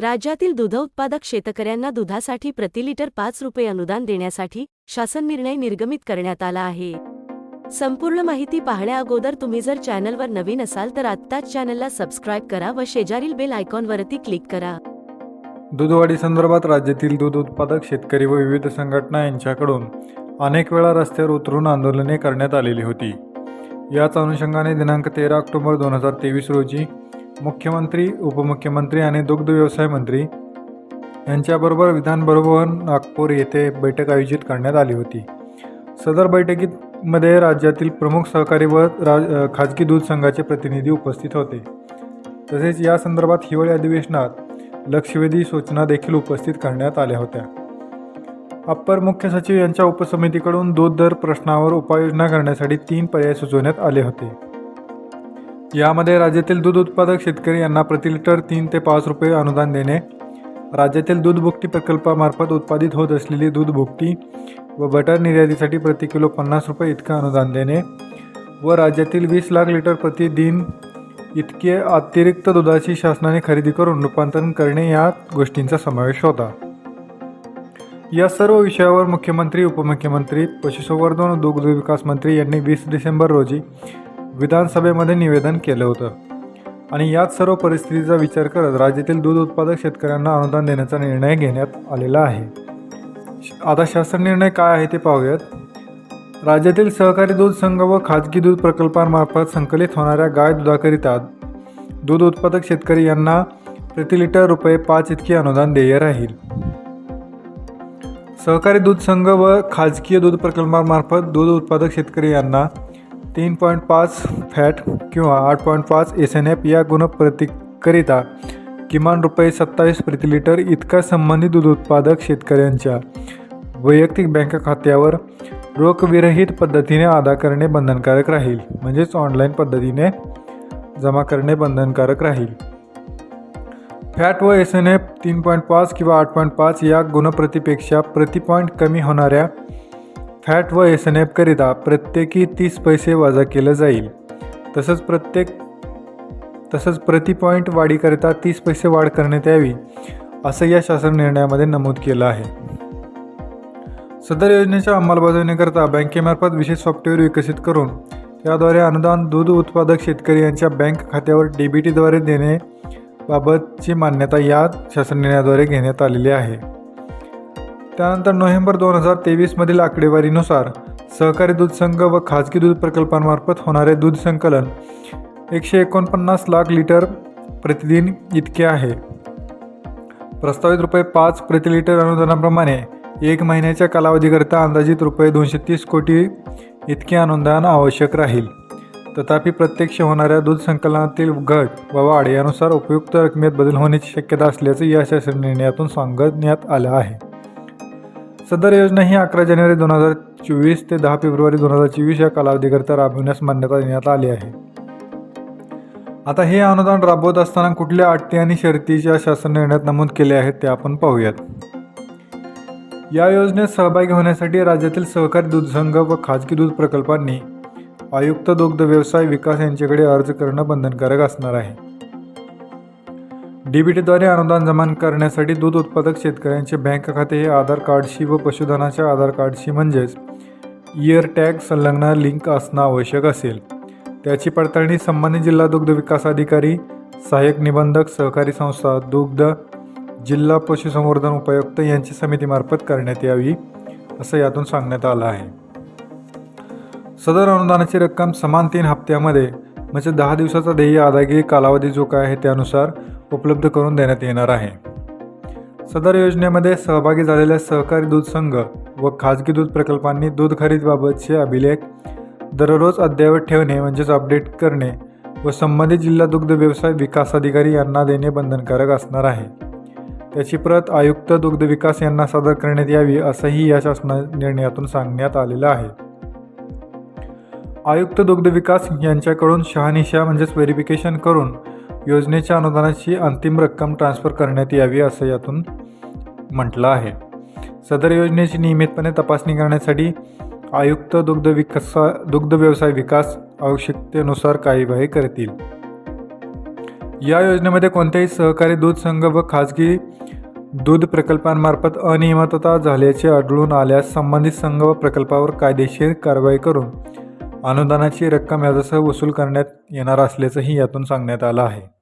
राज्यातील दुध उत्पादक शेतकऱ्यांना दुधासाठी प्रति लिटर पाच रुपये अनुदान देण्यासाठी शासन निर्णय निर्गमित करण्यात आला आहे. संपूर्ण माहिती पाहण्या अगोदर तुम्ही जर चॅनलवर नवीन असाल तर आत्ताच चॅनलला सबस्क्राईब करा व शेजारील बेल आयकॉनवरती क्लिक करा. दूधवाढी संदर्भात राज्यातील दूध उत्पादक शेतकरी व विविध संघटना यांच्याकडून अनेक वेळा रस्त्यावर उतरून आंदोलने करण्यात आलेली होती. याच अनुषंगाने दिनांक तेरा ऑक्टोबर दोन हजार तेवीस रोजी मुख्यमंत्री उपमुख्यमंत्री आणि दुग्ध व्यवसाय मंत्री यांच्याबरोबर विधानभवन नागपूर येथे बैठक आयोजित करण्यात आली होती. सदर बैठकीमध्ये राज्यातील प्रमुख सहकारी व राज खाजगी दूध संघाचे प्रतिनिधी उपस्थित होते. तसेच या संदर्भात हिवाळी अधिवेशनात लक्षवेधी सूचना देखील उपस्थित करण्यात आल्या होत्या. अप्पर मुख्य सचिव यांच्या उपसमितीकडून दूध दर प्रश्नावर उपाययोजना करण्यासाठी तीन पर्याय सुचवण्यात आले होते. यामध्ये राज्यातील दूध उत्पादक शेतकरी यांना प्रति लिटर तीन ते पाच रुपये अनुदान देणे राज्यातील दूध भुकटी प्रकल्पामार्फत उत्पादित होत असलेली दूध भुकटी व बटर निर्यातीसाठी प्रति किलो पन्नास रुपये इतकं अनुदान देणे व राज्यातील वीस लाख लिटर प्रतिदिन इतके अतिरिक्त दुधाची शासनाने खरेदी करून रूपांतरण करणे या गोष्टींचा समावेश होता. या सर्व विषयावर मुख्यमंत्री उपमुख्यमंत्री पशुसंवर्धन व दुग्ध विकास मंत्री यांनी वीस डिसेंबर रोजी विधानसभेमध्ये निवेदन केलं होतं. आणि याच सर्व परिस्थितीचा विचार करत राज्यातील दूध उत्पादक शेतकऱ्यांना अनुदान देण्याचा निर्णय घेण्यात आलेला आहे. आता शासन निर्णय काय आहे ते पाहूयात. राज्यातील सहकारी दूध संघ व खाजगी दूध प्रकल्पांमार्फत संकलित होणाऱ्या गाय दुधाकरिता दूध उत्पादक शेतकरी यांना प्रति लिटर रुपये पाच इतके अनुदान देय राहील. सहकारी दूध संघ व खाजगी दूध प्रकल्पांमार्फत दूध उत्पादक शेतकरी यांना तीन पॉईंट पाच फॅट किंवा आठ पॉईंट पाच एस एन एफ या गुणप्रतिकरिता किमान रुपये सत्तावीस प्रति लिटर इतका संबंधित दूध उत्पादक शेतकऱ्यांच्या वैयक्तिक बँक खात्यावर रोखविरहित पद्धतीने अदा करणे बंधनकारक राहील. म्हणजेच ऑनलाईन पद्धतीने जमा करणे बंधनकारक राहील. फॅट व एस एन एफ तीन पॉईंट पाच किंवा आठ पॉईंट पाच या गुणप्रतीपेक्षा प्रति पॉईंट कमी होणाऱ्या फॅट व एस एन एफकरिता प्रत्येकी तीस पैसे वजा केलं जाईल. तसंच प्रत्येक तसंच प्रति पॉईंट वाढीकरिता तीस पैसे वाढ करण्यात यावी असं या शासन निर्णयामध्ये नमूद केलं आहे. सदर योजनेच्या अंमलबजावणीकरता बँकेमार्फत विशेष सॉफ्टवेअर विकसित करून त्याद्वारे अनुदान दूध उत्पादक शेतकरी यांच्या बँक खात्यावर डीबीटीद्वारे देणे बाबतची मान्यता या शासन निर्णयाद्वारे घेण्यात आलेली आहे. त्यानंतर नोव्हेंबर दोन हजार तेवीसमधील आकडेवारीनुसार सहकारी दूध संघ व खाजगी दूध प्रकल्पांमार्फत होणारे दूध संकलन एकशे एकोणपन्नास लाख लिटर प्रतिदिन इतके आहे. प्रस्तावित रुपये पाच प्रति लिटर अनुदानाप्रमाणे एक महिन्याच्या कालावधीकरिता अंदाजित रुपये दोनशे तीस कोटी इतके अनुदान आवश्यक राहील. तथापि प्रत्यक्ष होणाऱ्या दूध संकलनातील घट व वाढ यानुसार उपयुक्त रकमेत बदल होण्याची शक्यता असल्याचं या शासन निर्णयातून सांगण्यात आलं आहे. सदर योजना ही अकरा जानेवारी दोन हजार चोवीस ते दहा फेब्रुवारी दोन हजार चोवीस या कालावधीकरिता राबविण्यास मान्यता देण्यात आली आहे. आता हे अनुदान राबवत असताना कुठल्या अटी आणि शर्तीच्या शासन निर्णयात नमूद केले आहेत ते आपण पाहूयात. या योजनेत सहभागी होण्यासाठी राज्यातील सहकारी दूध संघ व खाजगी दूध प्रकल्पांनी आयुक्त दुग्ध व्यवसाय विकास यांच्याकडे अर्ज करणं बंधनकारक असणार आहे. डीबीटीद्वारे अनुदान जमा करण्यासाठी दूध उत्पादक शेतकऱ्यांचे बँक खाते हे आधार कार्डशी व पशुधनाच्या आधार कार्डशी म्हणजेच इयर टॅग संलग्न लिंक असणं आवश्यक असेल. त्याची पडताळणी संबंधित जिल्हा दुग्ध विकास अधिकारी सहाय्यक निबंधक सहकारी संस्था दुग्ध जिल्हा पशुसंवर्धन उपायुक्त यांची समितीमार्फत करण्यात यावी असं यातून सांगण्यात आलं आहे. सदर अनुदानाची रक्कम समान तीन हप्त्यामध्ये म्हणजे दहा दिवसाचा ध्येय अदायगी कालावधी जो काय आहे त्यानुसार उपलब्ध करून देण्यात येणार आहे. सदर योजनेमध्ये सहभागी झालेल्या सहकारी दूध संघ व खाजगी दूध प्रकल्पांनी दूध खरेदीबाबतचे अभिलेख दररोज अद्ययावत ठेवणे म्हणजेच अपडेट करणे व संबंधित जिल्हा दुग्ध व्यवसाय विकास अधिकारी यांना देणे बंधनकारक असणार आहे. त्याची प्रत आयुक्त दुग्ध विकास यांना सादर करण्यात यावी असंही या शासना निर्णयातून सांगण्यात आलेलं आहे. आयुक्त दुग्ध विकास यांच्याकडून शहानिशा म्हणजेच व्हेरिफिकेशन करून योजनेच्या अनुदानाची अंतिम रक्कम ट्रान्स्फर करण्यात यावी असं यातून म्हटलं आहे. सदर योजनेची नियमितपणे तपासणी करण्यासाठी आयुक्त दुग्ध विकासा दुग्ध व्यवसाय विकास आवश्यकतेनुसार कार्यवाही करतील. या योजनेमध्ये कोणत्याही सहकारी दूध संघ व खाजगी दूध प्रकल्पांमार्फत अनियमितता झाल्याचे आढळून आल्यास संबंधित संघ व प्रकल्पावर कायदेशीर कारवाई करून अनुदानाची रक्कम याच्यासह वसूल करण्यात येणार असल्याचंही यातून सांगण्यात आलं आहे.